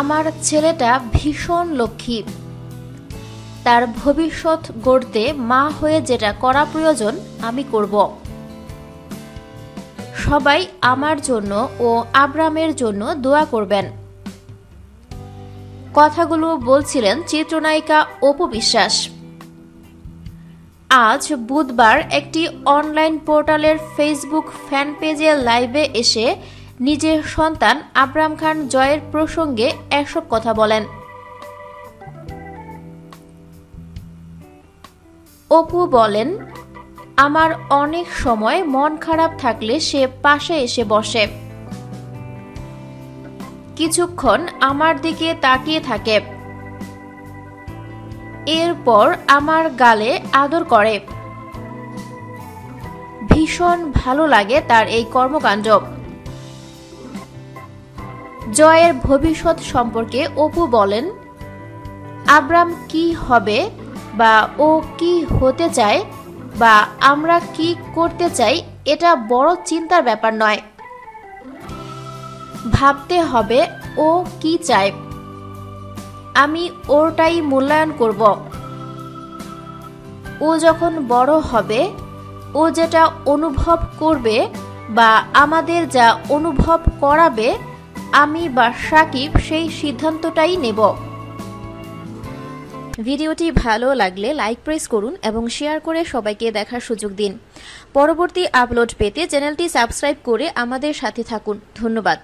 আমার ছেলেটা ভীষণ লক্ষ্মী। তার ভবিষ্যৎ গড়তে মা হয়ে যেটা করা প্রয়োজন, আমি করব। সবাই আমার জন্য ও আব্রামের জন্য দোয়া করবেন। কথাগুলো বলছিলেন চিত্রনায়িকা অপু বিশ্বাস। আজ বুধবার একটি অনলাইন পোর্টালের ফেসবুক ফ্যান পেজে লাইভে এসে নিজের সন্তান আবরাম খান জয়ের প্রসঙ্গে এসব কথা বলেন। অপু বলেন, আমার অনেক সময় মন খারাপ থাকলে সে পাশে এসে বসে। কিছুক্ষণ আমার দিকে তাকিয়ে থাকে। এরপর আমার গালে আদর করে। ভীষণ ভালো লাগে তার এই কর্মকাণ্ড। জয়ের ভবিষ্যৎ সম্পর্কে অপু বলেন, আব্রাম কি হবে বা ও কি হতে চায় বা আমরা কি করতে চাই এটা বড় চিন্তার ব্যাপার নয়। ভাবতে হবে ও কি চায়। আমি ওরটাই মূল্যায়ন করব। ও যখন বড় হবে, ও যেটা অনুভব করবে বা আমাদের যা অনুভব করাবে আমি বা সাকিব সেই সিদ্ধান্তটাই নেব। ভিডিওটি ভালো লাগলে লাইক প্রেস করুন এবং শেয়ার করে সবাইকে দেখার সুযোগ দিন। পরবর্তী আপলোড পেতে চ্যানেলটি সাবস্ক্রাইব করে আমাদের সাথে থাকুন। ধন্যবাদ।